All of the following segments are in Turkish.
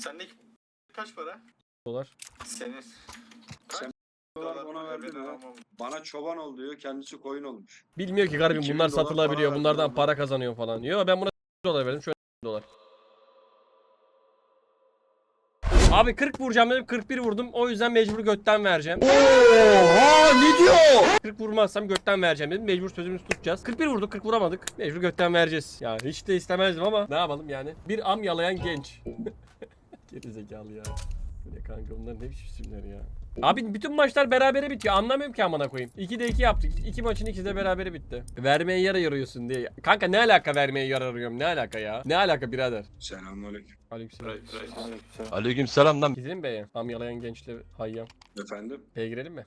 Sendeki kaç para? Dolar. Senin. Sen dolar ona verdin ha. Bana çoban ol diyor kendisi koyun olmuş. Bilmiyor ki garibim 2000 bunlar dolar satılabiliyor. para Bunlardan verdim para kazanıyor falan. Yo ben buna dolar verdim. Şöyle dolar. Abi 40 vuracağım dedim 41 vurdum. O yüzden mecbur götten vereceğim. Oha ne diyor? 40 vurmazsam götten vereceğim dedim. Mecbur sözümüzü tutacağız. 41 vurduk 40 vuramadık. Mecbur götten vereceğiz. Yani hiç de istemezdim ama ne yapalım yani. Bir am yalayan genç. Geri zekalı ya. Bu ne kanka bunlar ne biçim isimler ya. Abi bütün maçlar berabere bitiyor. Anlamıyorum ki amına koyayım. 2'de 2 yaptık. İki maçın ikisi de berabere bitti. Vermeye yer arıyorsun diye. Kanka ne alaka vermeye yer arıyorum? Ne alaka ya? Ne alaka birader? Selamünaleyküm. Aleykümselam. Aleyküm selam lan. Gidelim B'ye. Am yalayan gençle hayyam. Efendim? B'ye girelim mi?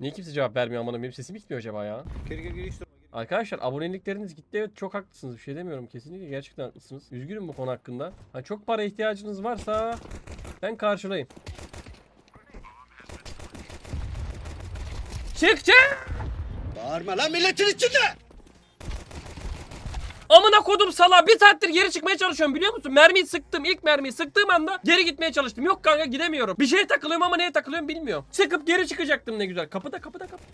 Niye kimse cevap vermiyor amına benim sesim gitmiyor acaba ya? Gir gir gir gir. Arkadaşlar abonelikleriniz gitti evet çok haklısınız bir şey demiyorum kesinlikle gerçekten haklısınız. Üzgünüm bu konu hakkında. Ha, çok para ihtiyacınız varsa ben karşılayayım. Çık çık! Bağırma lan milletin içinde. Amına kodum sala bir saattir geri çıkmaya çalışıyorum biliyor musun? Mermiyi sıktım ilk mermiyi sıktığım anda geri gitmeye çalıştım. Yok kanka gidemiyorum. Bir şeye takılıyorum ama neye takılıyorum bilmiyorum. Sıkıp geri çıkacaktım ne güzel. Kapıda kapıda kapı.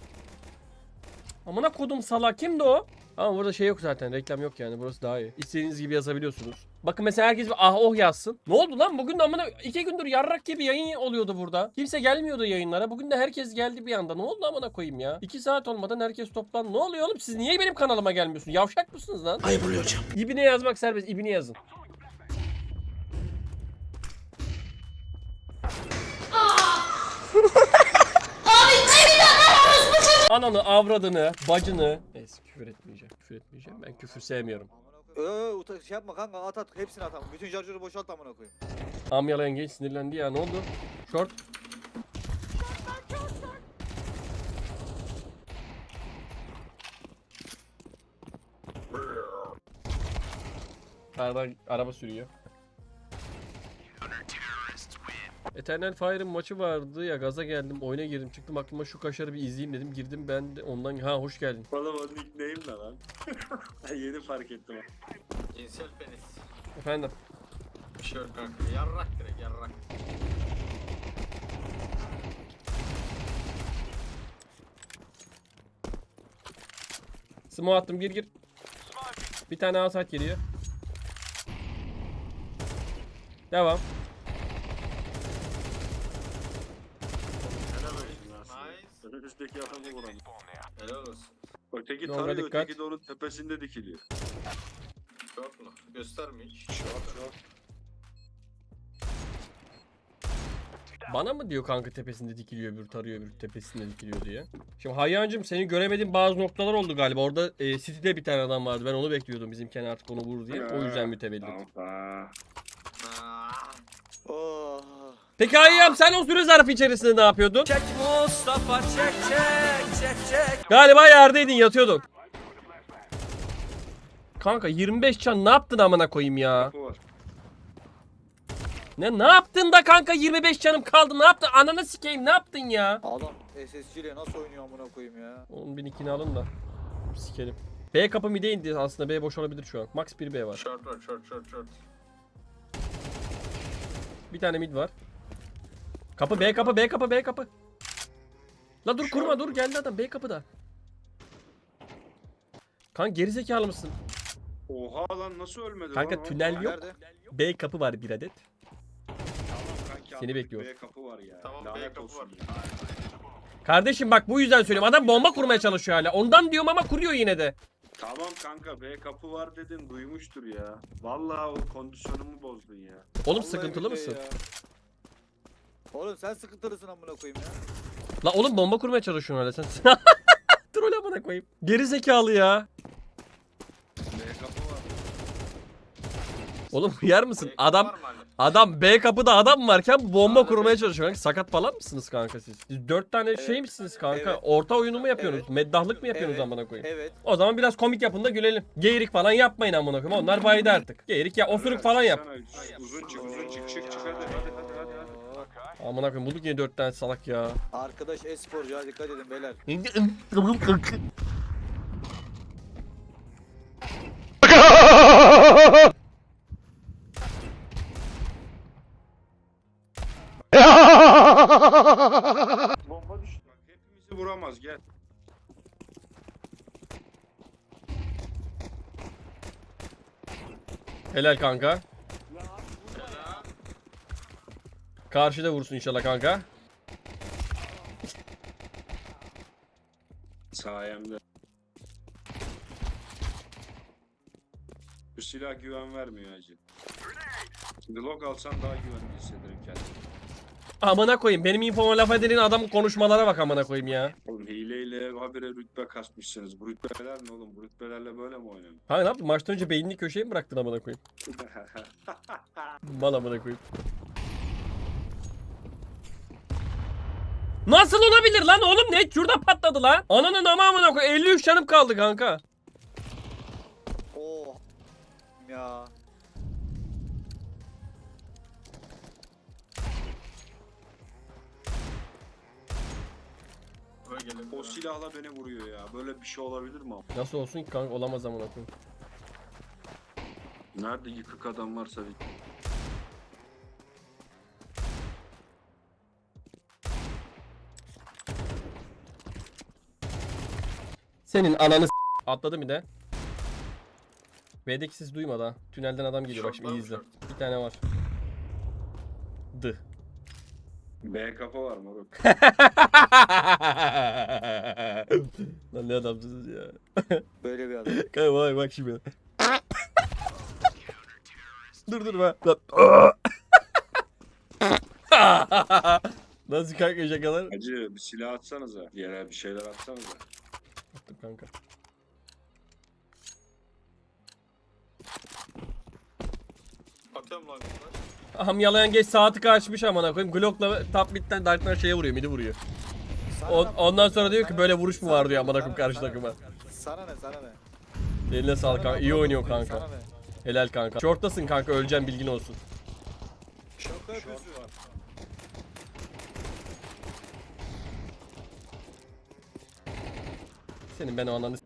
Amına kodum sala kimdi o? Ama burada şey yok zaten reklam yok yani burası daha iyi. İstediğiniz gibi yazabiliyorsunuz. Bakın mesela herkes bir ah oh yazsın. Ne oldu lan bugün de amına iki gündür yarrak gibi yayın oluyordu burada. Kimse gelmiyordu yayınlara. Bugün de herkes geldi bir anda. Ne oldu amına koyayım ya? İki saat olmadan herkes toplandı. Ne oluyor oğlum siz niye benim kanalıma gelmiyorsun? Yavşak mısınız lan? Ayıp oluyor hocam. İbine yazmak serbest. İbine yazın. Ananı, avradını, bacını. Neyse küfür etmeyeceğim. Küfür etmeyeceğim. Ben küfür sevmiyorum. Ee, uta, şey yapma kanka at at hepsini at ama. Bütün şarjörü boşalt amına koyayım. Amyalayan genç sinirlendi ya. Ne oldu? Short. Sağdan araba sürüyor. Eternal Fire'ın maçı vardı ya gaza geldim oyuna girdim çıktım aklıma şu kaşarı bir izleyeyim dedim girdim ben de ondan ha hoş geldin. Oğlum o nickname ne lan? Yeni fark ettim. Cinsel penis. Efendim Bir şey yok kanka. Yarrak direkt yarrak. smoke attım gir gir. Bir tane outside geliyor. Devam. Helal olsun lan sana. Nice. Önümüzdeki adamı vuralım. Helal olsun. Öteki Longa tarıyor, dikkat. öteki de onun tepesinde dikiliyor. Çok mu? Gösterme hiç. Şort şort. Bana mı diyor kanka tepesinde dikiliyor bir tarıyor bir tepesinde dikiliyor diye. Şimdi Hayyancım seni göremediğim bazı noktalar oldu galiba. Orada e, City'de bir tane adam vardı. Ben onu bekliyordum bizimkini artık onu vurur diye. O yüzden mütevellit. Aa, Oh. Peki Hayyam sen o süre zarfı içerisinde ne yapıyordun? Çek Mustafa çek çek. Galiba yerdeydin yatıyordun. Kanka 25 can ne yaptın amına koyayım ya? Ne ne yaptın da kanka 25 canım kaldı ne yaptın? Ananı sikeyim ne yaptın ya? Adam SSC ile nasıl oynuyor amına koyayım ya. Onun bir nickini alın da. Sikelim. B kapı mid'e indi aslında B boş olabilir şu an. Max 1 B var. short var short short short. Bir tane mid var. Kapı B kapı B kapı B kapı. La dur kurma dur geldi adam B kapıda. Kan gerizekalı mısın? Oha lan nasıl ölmedi Kanka lan o? tünel yok. Nerede? B kapı var bir adet. Tamam kanki, Seni bekliyor. B kapı var ya. Tamam, B Lanet kapı olsun var. ya. Kardeşim bak bu yüzden söylüyorum. Adam bomba kurmaya çalışıyor hala. Ondan diyorum ama kuruyor yine de. Tamam kanka B kapı var dedin duymuştur ya. Vallahi o kondisyonumu bozdun ya. Oğlum Vallahi sıkıntılı billahi mısın? ya. Oğlum sen sıkıntılısın amına koyayım ya. La oğlum bomba kurmaya çalışıyorsun hala sen. Troll amına koyayım. Geri zekalı ya. B kapı var. Oğlum misin? Ee, Adam var mı hala? adam B kapıda adam varken bomba kurmaya çalışıyor. Kanka Sakat falan mısınız kanka siz? Siz dört tane şey misiniz kanka? Evet. Orta oyunu mu yapıyorsunuz? Meddahlık mı yapıyorsunuz Evet. amına koyayım? Evet. O zaman biraz komik yapın da gülelim. Geyirik falan yapmayın amına koyayım. Onlar baydı artık. Geyirik ya osuruk falan yap. Uzun çık uzun çık çık çık hadi hadi hadi hadi. Aman akım bulduk yine 4 tane salak ya. Arkadaş e-sporcu ha dikkat edin beyler. Bomba düştü. Bak hepimizi vuramaz gel. Helal kanka. Karşıda vursun inşallah kanka. Sayemde. Bu silah güven vermiyor acı. Glock alsan daha güvenli hissederim kendimi. Amına koyayım. Benim infoma laf edenin adam konuşmalara bak amına koyayım ya. Oğlum hileyle habire rütbe kasmışsınız. Bu rütbeler ne oğlum? Bu rütbelerle böyle mi oynanıyor? Ha ne yaptın? Maçtan önce beynini köşeye mi bıraktın amına koyayım? Mal amına koyayım. Nasıl olabilir lan oğlum ne? Şurada patladı lan. Ananın ama amına koy. 53 canım kaldı kanka. Oo. Ya. Böyle gelin. o silahla beni vuruyor ya. Böyle bir şey olabilir mi? Nasıl olsun ki kanka? Olamaz amına koyayım. Nerede yıkık adam varsa bir... Senin ananı s- Atladı bir de. B'deki ses duymadı ha. Tünelden adam geliyor bak şimdi iyi izle. Bir tane var. Dı. B kafa var moruk. Lan ne adamsınız ya. Böyle bir adam. Kanka bak bak şimdi. dur dur. Bak. Nasıl kanka şakalar? Hacı bir silah atsanıza. Yere bir şeyler atsanıza. Attım kanka. Atıyorum lan bunlar. Aham yalayan geç saati kaçmış amına koyayım. Glock'la top mid'den Dark'tan şeye vuruyor, midi vuruyor. Ne- ondan sonra diyor ki böyle vuruş mu var diyor amına koyayım karşı takıma. Sana ne sana ne? Eline sağlık kanka. İyi oynuyor Sana kanka. ne? Helal kanka. Short'tasın kanka öleceğim bilgin olsun. Şaka yapıyorsun. Senin ben o ananı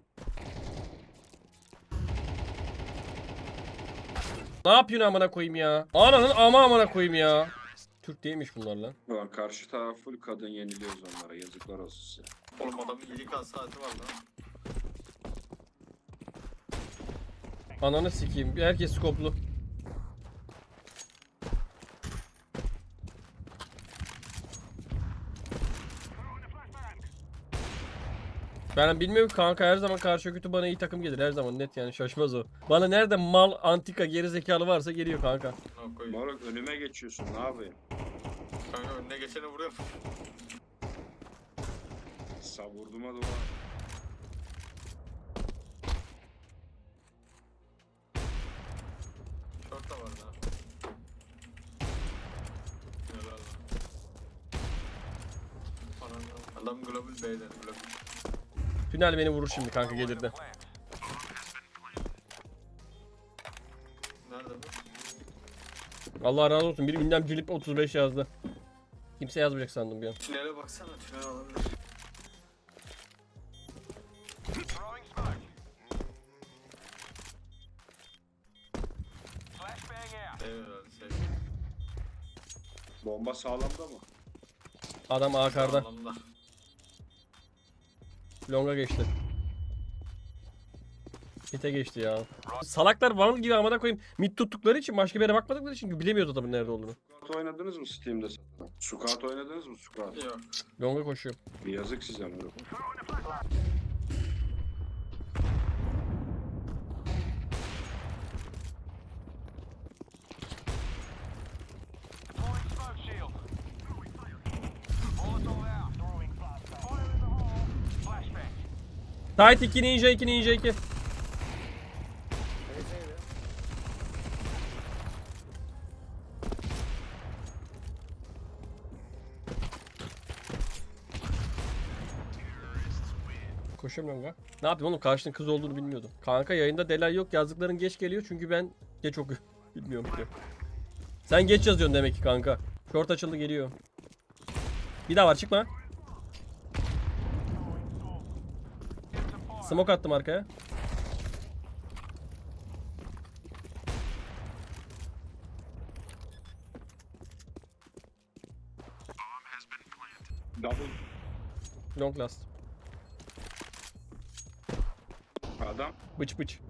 Ne yapıyorsun amına koyayım ya? Ananın ama amına koyayım ya. Türk değilmiş bunlar lan. Ulan karşı taraf full kadın yeniliyoruz onlara. Yazıklar olsun size. Oğlum adamın 7K saati var lan. Ananı sikeyim. Herkes skoplu. Ben bilmiyorum kanka her zaman karşı kötü bana iyi takım gelir her zaman net yani şaşmaz o. Bana nerede mal antika geri zekalı varsa geliyor kanka. Ne koyayım. Moruk önüme geçiyorsun ne yapayım? Kanka önüne geçeni vuruyorum. Savurduma dua. Short da var lan. Helal lan. Anam- Adam global B'den global. Tünel beni vurur şimdi kanka gelir de. Nerede bu? Allah razı olsun bir ünlem cilip 35 yazdı. Kimse yazmayacak sandım bir an. Tünele baksana tünel olabilir. Bomba sağlamda mı? Adam akarda. Sağlamda. Longa geçti. Hite geçti ya. Salaklar Vanıl gibi amına koyayım. Mid tuttukları için başka bir yere bakmadıkları için bilemiyordu adamın nerede olduğunu. Squat oynadınız mı Steam'de? Squat oynadınız mı Squat? Yok. Longa koşuyor. Bir yazık size Tight 2 ninja 2 ninja 2. Evet, evet. Koşuyorum longa. Ne yapayım oğlum karşının kız olduğunu bilmiyordum. Kanka yayında delay yok yazdıkların geç geliyor çünkü ben geç okuyorum. Bilmiyorum ki. Sen geç yazıyorsun demek ki kanka. Short açıldı geliyor. Bir daha var çıkma. Smoke attım arkaya. Double Long last. adam. Bıç bıç.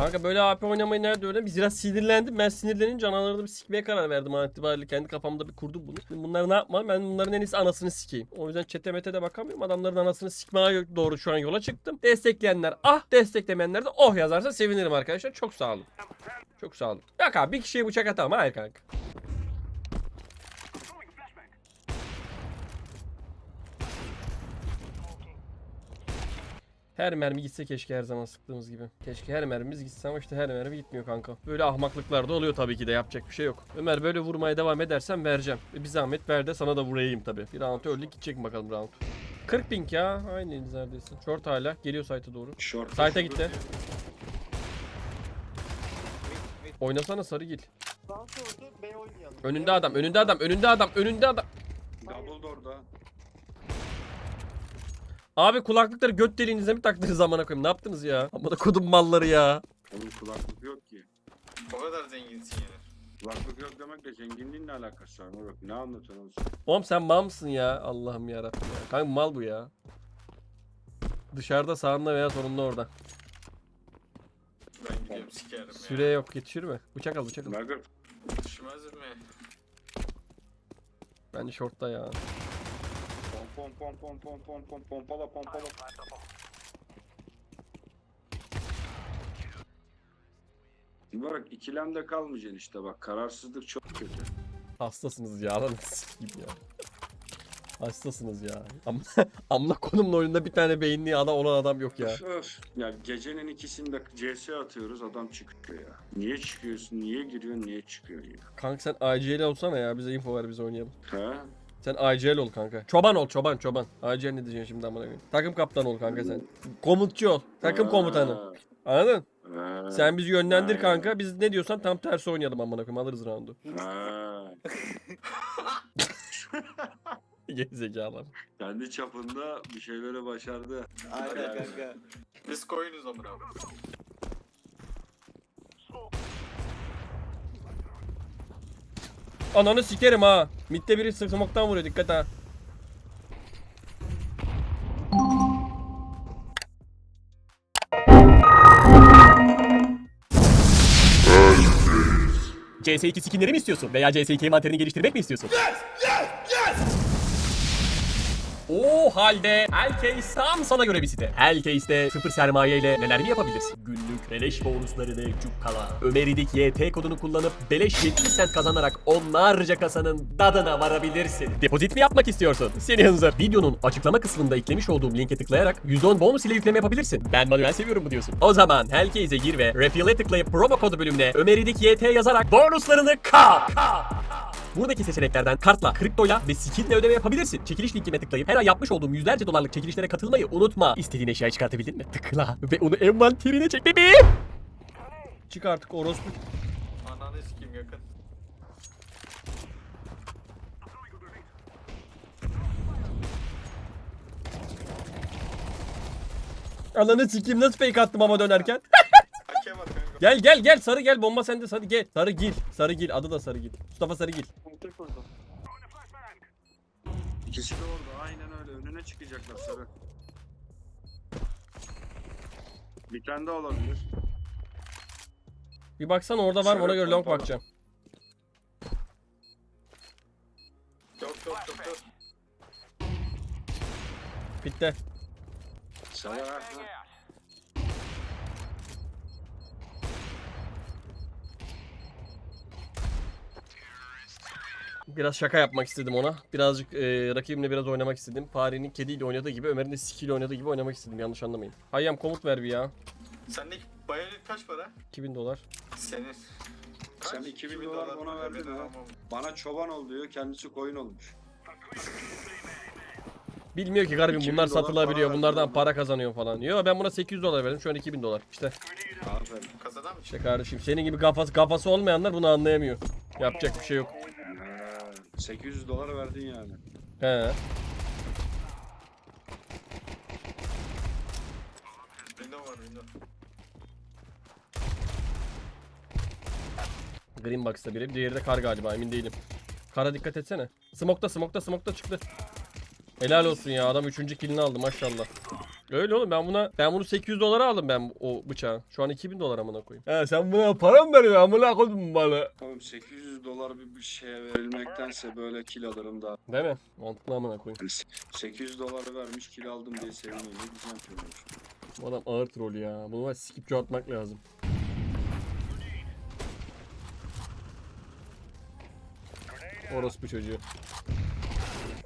Kanka böyle AP oynamayı nerede? Biz biraz sinirlendim. Ben sinirlenince anaları bir sikmeye karar verdim an itibariyle. Kendi kafamda bir kurdum bunu. Şimdi bunları ne yapmam? Ben bunların en iyisi anasını sikeyim. O yüzden çete mete de bakamıyorum. Adamların anasını sikmeye doğru şu an yola çıktım. Destekleyenler ah, desteklemeyenler de oh yazarsa sevinirim arkadaşlar. Çok sağ olun. Çok sağ olun. Yok abi bir kişiye bıçak atamam. Hayır kanka. Her mermi gitse keşke her zaman sıktığımız gibi. Keşke her mermimiz gitse ama işte her mermi gitmiyor kanka. Böyle ahmaklıklar da oluyor tabii ki de yapacak bir şey yok. Ömer böyle vurmaya devam edersen vereceğim. E bir zahmet ver de sana da vurayım tabii. Bir round öldük gidecek mi bakalım round. 40 ping ya. Aynıyız neredeyse. Short hala. Geliyor site'a doğru. Short. Site'a gitti. Oynasana sarı gil. Önünde adam, önünde adam, önünde adam, önünde adam. Double door'da. Abi kulaklıkları göt deliğinize mi taktınız zamana koyayım? Ne yaptınız ya? Ama da kodum malları ya. Onun kulaklık yok ki. O kadar zenginsin yani. Kulaklık yok demekle zenginliğinle alakası var. Moruk ne anlatıyorsun oğlum sen? Oğlum sen mal mısın ya? Allah'ım yarabbim ya. Kanka mal bu ya. Dışarıda sağında veya solunda orada. Ben gidiyorum sikerim ya. Süre yok yetişir mi? Bıçak al bıçak al. Burger. Düşmez mi? Bence shortta ya. Pom pom pom pom pom pom pom pompala pompala. Bak ikilemde kalmayacaksın işte bak kararsızlık çok kötü. Hastasınız ya lan sikeyim ya. Hastasınız ya. Ama amla konumla oyunda bir tane beyinli adam olan adam yok ya. Öf. Ya gecenin ikisinde CS atıyoruz adam çıkıyor ya. Niye çıkıyorsun? Niye giriyorsun? Niye çıkıyorsun ya? Kanka sen IGL olsana ya bize info ver biz oynayalım. He? Sen IGL ol kanka. Çoban ol çoban çoban. IGL ne diyeceksin şimdi amına koyayım. Takım kaptanı ol kanka sen. Komutçu ol. Takım komutanı. Anladın? Sen bizi yönlendir kanka. Biz ne diyorsan tam tersi oynayalım amına koyayım. Alırız roundu. Ha. Gerizekalılar. Kendi çapında bir şeyleri başardı. Aynen kanka. Biz koyunuz amına. Ananı sikerim ha. Midde biri smoke'tan vuruyor dikkat ha. CS2 skinleri mi istiyorsun? Veya CS2 envanterini geliştirmek mi istiyorsun? O halde Hellcase tam sana göre bir site. Hellcase'de sıfır sermaye ile neler mi yapabilirsin? Günlük beleş bonuslarını cukkala. Ömeridik YT kodunu kullanıp beleş 70 cent kazanarak onlarca kasanın dadına varabilirsin. Depozit mi yapmak istiyorsun? Seni hınzır. Videonun açıklama kısmında eklemiş olduğum linke tıklayarak 110 bonus ile yükleme yapabilirsin. Ben manuel seviyorum bu diyorsun. O zaman Hellcase'e gir ve Refill'e tıklayıp promo kodu bölümüne Ömeridik YT yazarak bonuslarını kap. kap. Buradaki seçeneklerden kartla, kriptoyla ve skinle ödeme yapabilirsin. Çekiliş linkime tıklayıp her ay yapmış olduğum yüzlerce dolarlık çekilişlere katılmayı unutma. İstediğin eşyayı çıkartabildin mi? Tıkla ve onu envanterine çek bebeğim. Çık artık orospu. Ananı sikeyim yakın. Ananı sikeyim nasıl fake attım ama dönerken. Gel gel gel sarı gel bomba sende sarı gel. Sarı gil. Sarı gil adı da sarı gil. Mustafa sarı gil. İkisi de orada aynen öyle önüne çıkacaklar sarı. Bir tane daha olabilir. Bir baksana orada var mı ona göre long bakacağım. Yok yok yok yok. Bitti. Sarı ha. Biraz şaka yapmak istedim ona. Birazcık e, rakibimle biraz oynamak istedim. Farenin kediyle oynadığı gibi Ömer'in de sikiyle oynadığı gibi oynamak istedim. Yanlış anlamayın. Hayyam komut ver bir ya. Sendeki bayanet kaç para? 2000 dolar. Senin. Sen Kaç? 2000 dolar bana verdin ha. Bana çoban ol diyor kendisi koyun olmuş. Bilmiyor ki garibim 2000 bunlar dolar satılabiliyor. para Bunlardan verdim. para kazanıyor falan. Yo ben buna 800 dolar verdim. Şu an 2000 dolar. İşte Aferin. Kasadan mı? işte kardeşim senin gibi kafası kafası olmayanlar bunu anlayamıyor. Yapacak bir şey yok. Ha, 800 dolar verdin yani. He. Window var window. Green Box'ta biri. Diğeri de kar galiba emin değilim. Kara dikkat etsene. Smokta smokta smokta çıktı. Helal olsun ya adam 3. killini aldı maşallah. Öyle oğlum ben buna ben bunu 800 dolara aldım ben o bıçağı. Şu an 2000 dolar amına koyayım. He sen buna para mı veriyorsun amına koydum bana. Oğlum 800 dolar bir, bir şeye verilmektense böyle kil alırım daha. Değil mi? Mantıklı amına koyayım. Yani se- 800 dolar vermiş kil aldım diye seviniyor. Ne bir şey? Bu adam ağır troll ya. Bunu var skipçi atmak lazım. Orospu çocuğu.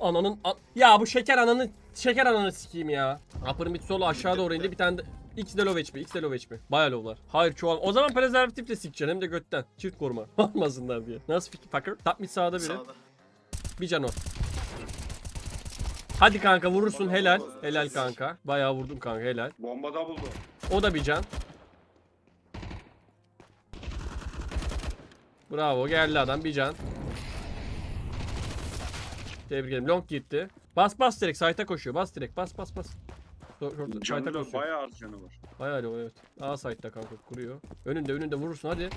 Ananın an- ya bu şeker ananı şeker ananı sikeyim ya. Upper mid solo aşağı doğru indi bir tane de X de low HP, X de low HP. Baya low'lar. Hayır çoğal. O zaman prezervatifle sikeceksin hem de götten. Çift koruma. Olmasınlar diye. Nasıl fikir? Fucker. Top mid sağda biri. Sağda. Bir can o. Hadi kanka vurursun helal. Helal kanka. Bayağı vurdum kanka helal. Bomba da buldu. O da bir can. Bravo geldi adam bir can. Tebrik ederim. Long gitti. Bas bas direkt site'a koşuyor. Bas direkt bas bas bas. Canı da koşuyor. bayağı az canı var. Bayağı o, evet. A site'da kanka kuruyor. Önünde önünde vurursun hadi.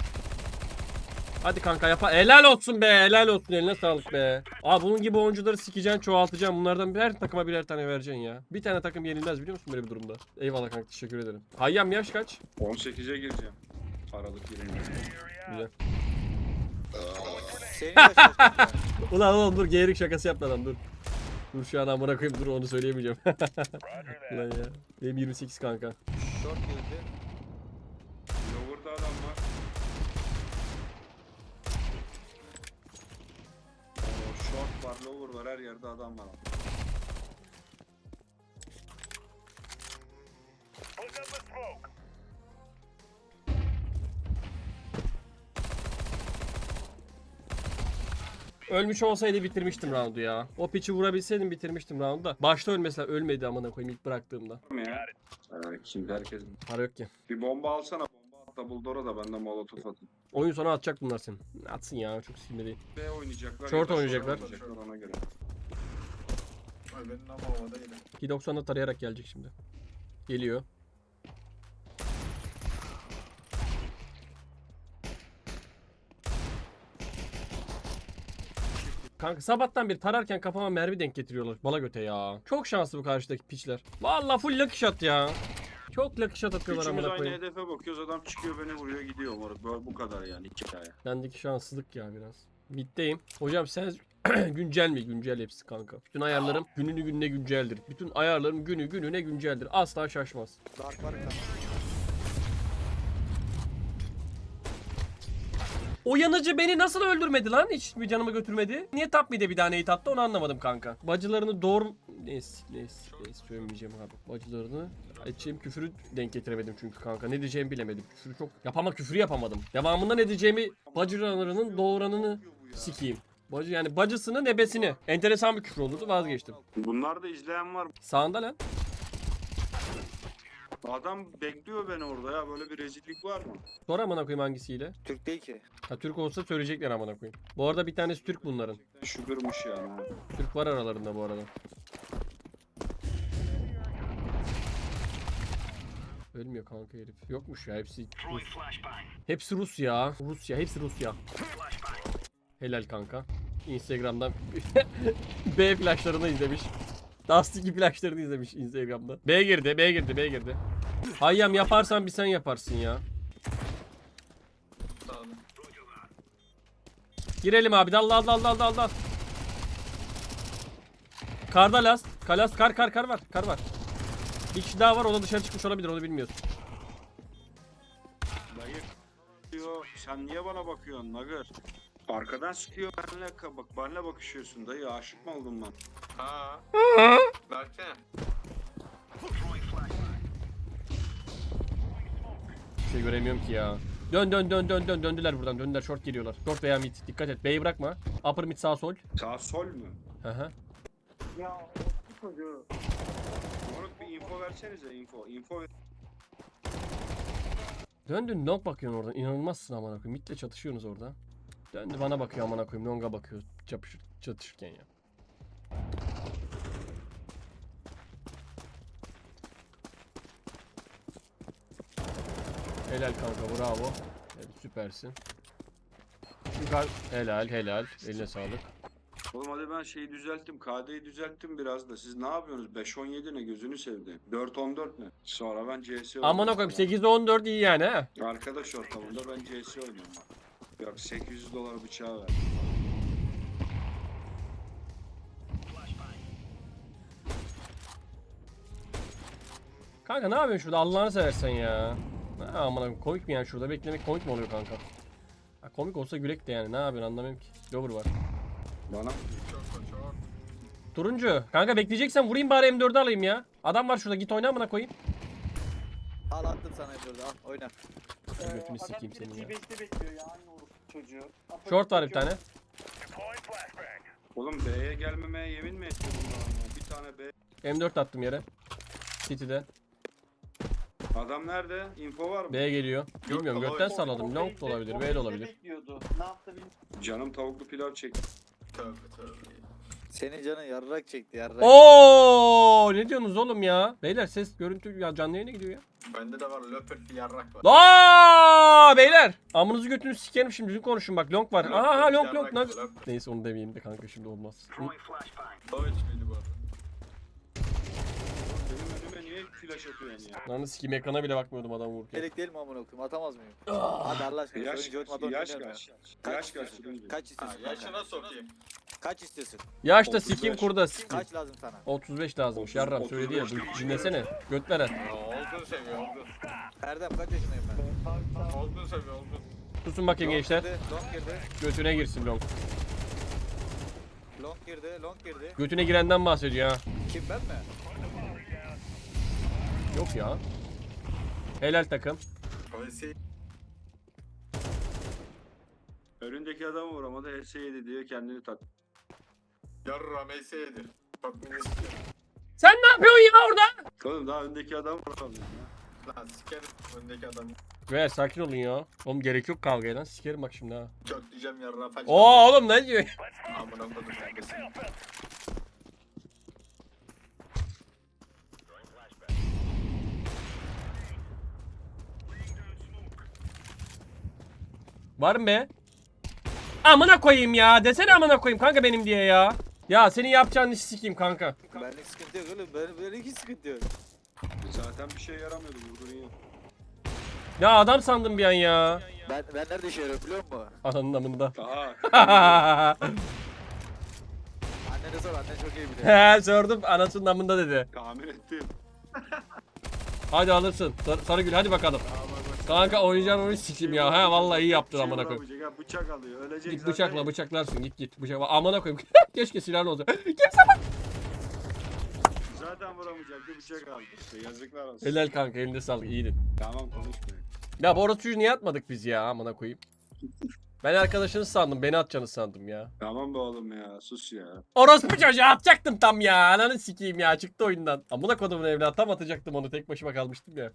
Hadi kanka yapa. Helal olsun be. Helal olsun. Eline sağlık be. Aa bunun gibi oyuncuları sikeceksin, çoğaltacaksın. Bunlardan birer takıma birer tane vereceksin ya. Bir tane takım yenilmez biliyor musun böyle bir durumda? Eyvallah kanka teşekkür ederim. Hayyam yaş kaç? 18'e gireceğim. Aralık 20. Güzel. Ulan oğlum dur geğirik şakası yapma lan dur. Dur şu an amına koyayım dur onu söyleyemeyeceğim. Ulan ya. Benim 28 kanka. Short girdi. Lower'da adam var. Oo, short var, lower var, her yerde adam var. Ölmüş olsaydı bitirmiştim roundu ya. O piçi vurabilseydim bitirmiştim roundu da. Başta ölmese ölmedi amına koyayım ilk bıraktığımda. Ya? Evet, şimdi herkes... Para yok ki. Bir bomba alsana, bomba at double door'a da ben de molotof atayım. Oyun sonu atacak bunlar senin. Atsın ya çok sinirli değil. B oynayacaklar. Short ya da oynayacaklar. ona göre. Ay benim ama havada yine. 2.90'da tarayarak gelecek şimdi. Geliyor. Kanka sabahtan beri tararken kafama mermi denk getiriyorlar. Bala göte ya. Çok şanslı bu karşıdaki piçler. Vallahi full lucky shot ya. Çok lucky shot atıyorlar Üçümüz amına aynı koyayım. hedefe bakıyoruz, adam çıkıyor beni vuruyor gidiyor moruk. Bu, bu kadar yani hikaye. Bendeki şanssızlık ya biraz. Middeyim. Hocam sen güncel mi? Güncel hepsi kanka. Bütün ayarlarım gününü gününe günceldir. Bütün ayarlarım günü gününe günceldir. Asla şaşmaz. Dark var kanka. O yanıcı beni nasıl öldürmedi lan? Hiç bir canımı götürmedi. Niye tap mid'e bir tane hit attı onu anlamadım kanka. Bacılarını doğru... Neyse, neyse, neyse söylemeyeceğim abi. Bacılarını... Edeceğim küfürü denk getiremedim çünkü kanka. Ne diyeceğimi bilemedim. Küfürü çok... Yapama küfürü yapamadım. Devamında ne diyeceğimi... Bacılarının doğuranını sikeyim. Bacı yani bacısını nebesini. Enteresan bir küfür olurdu vazgeçtim. Bunlar da izleyen var. Sağında lan. Adam bekliyor beni orada ya. Böyle bir rezillik var mı? Sor amına koyayım hangisiyle. Türk değil ki. Ha Türk olsa söyleyecekler amına koyayım. Bu arada bir tanesi Türk bunların. Şükürmüş yani. Türk var aralarında bu arada. Ölmüyor kanka herif. Yokmuş ya hepsi Rus. Hepsi Rus ya. Rusya hepsi Rusya. Helal kanka. Instagram'dan B flashlarını izlemiş. Dust 2 flashlarını izlemiş Instagram'da. B girdi, B girdi, B girdi. Hayyam yaparsan bir sen yaparsın ya. Girelim abi. Dal dal dal dal dal dal. Karda last. Kalas kar kar kar var. Kar var. Bir kişi daha var. O da dışarı çıkmış olabilir. Onu bilmiyoruz. Dayı diyor. Sen niye bana bakıyorsun Nagır? Arkadan sıkıyor benle ka- bak benle bakışıyorsun dayı aşık mı oldum ben? Ha. Versene. Bir şey göremiyorum ki ya. Dön dön dön dön dön döndüler buradan. Döndüler short geliyorlar. Short veya mid. Dikkat et. B'yi bırakma. Upper mid sağ sol. Sağ sol mu? Hı hı. Ya o çocuğu. Moruk bir info versenize info. Info ver. Döndün long bakıyorsun oradan. İnanılmazsın amına koyayım. Mid'le çatışıyorsunuz orada. Döndü bana bakıyor amına koyayım. Long'a bakıyor. Çapışır, çatışırken ya. Helal kanka bravo. Evet, süpersin. Yukarı helal helal. Eline sağlık. Oğlum hadi ben şeyi düzelttim. KD'yi düzelttim biraz da. Siz ne yapıyorsunuz? 5-17 ne gözünü sevdi. 4-14 ne? Sonra ben CS oynuyorum. Amına koyayım 8'de 14 iyi yani ha. Arkadaş ortamında ben CS oynuyorum. Yok 800 dolar bıçağı ver. Kanka ne yapıyorsun şurada Allah'ını seversen ya. Ha amına komik mi yani şurada beklemek komik mi oluyor kanka? Ha, komik olsa gülek de yani ne yapıyorsun anlamıyorum ki. Lover var. Bana. Turuncu. Kanka bekleyeceksen vurayım bari M4'ü alayım ya. Adam var şurada git oyna amına koyayım. Al attım sana burada al oyna. Götünü sikeyim senin ya. T-Base'de bekliyor ya aynı çocuğu. Short var bir tane. Oğlum B'ye gelmemeye yemin mi ettin? Bir tane B. M4 attım yere. City'de. Adam nerede? Info var mı? B geliyor. Bilmiyorum Yok, gökten salladım. O Long base'de- da olabilir, B de olabilir. bekliyordu. Ne yaptı bilmiyorum. Canım tavuklu pilav çekti. Tövbe tövbe. Senin canın yarrak çekti yarrak. Oo, ne diyorsunuz oğlum ya? Beyler ses görüntü ya canlı yayına gidiyor ya. Bende de var bir yarrak var. La beyler. Amınızı götünü sikerim şimdi düzgün konuşun bak long var. Aha long long. Neyse onu demeyeyim de kanka şimdi olmaz. O hiç miydi bu arada? Benim flash atıyorsun ya? Lan sikeyim ekrana bile bakmıyordum adam vururken. Gerek değil mi amına koyayım atamaz mıyım? Hadi Allah aşkına Yaş, oynamadan yaş oynayalım kaç? ya. Yaş kaç? Kaç istiyorsun? yaşına sokayım. Kaç istiyorsun? Yaşta 35. sikeyim kurda sikeyim. Kaç lazım sana? 35 lazımmış 30, yarram söyledi ya 35 bu- dinlesene. Göt veren. Olgun seviyor olgun. Erdem kaç yaşındayım ben? Olgun seviyor olgun. Susun bakayım gençler. girdi, long girdi, Götüne girsin long. long girdi, long girdi. Götüne girenden bahsediyor ha. Kim ben mi? Yok ya. Helal takım. Polisi Önündeki adamı vuramadı. HS yedi diye kendini tak. yarra beni istiyor. Sen ne yapıyorsun ya orada? Oğlum daha öndeki adamı vuramıyorum ya. Lan sikerim öndeki adamı. Ve sakin olun ya. Oğlum gerek yok kavgaya lan. Sikerim bak şimdi ha. Çok diyeceğim yarra faç. Oo oğlum ne diyor? Amına kodum Var mı be? Amına koyayım ya. Desene amına koyayım kanka benim diye ya. Ya senin yapacağın işi sikeyim kanka. Benlik sıkıntı yok oğlum. Ben, benlik hiç sıkıntı yok. Zaten bir şey yaramıyordu vurdun ya. Ya adam sandım bir an ya. Ben, ben nerede işe yarıyorum biliyor musun? Ananın amında. Aha. Annene sor annen çok iyi biliyor. He sordum anasının amında dedi. tahmin ettim. Hadi alırsın. Sar Sarıgül hadi bakalım. Kanka oynayacağın oyunu sikeyim ya. He vallahi iyi yaptın Şey amına koyayım. vuramayacak ha, Bıçak alıyor. Ölecek Git zaten. bıçakla bıçaklarsın git git. Bıçak amına koyayım. Keşke silahlı olsa. Zaten vuramayacaktı bıçak aldı işte. Yazıklar olsun. Helal kanka elinde sağlık iyiydin. Tamam konuşmayın. Ya bu orospuyu niye atmadık biz ya amına koyayım. Ben arkadaşınız sandım beni atacağını sandım ya. Tamam be oğlum ya sus ya. Orospu çocuğu atacaktım tam ya. Ananı sikeyim ya çıktı oyundan. Amına kodumun evladı tam atacaktım onu tek başıma kalmıştım ya.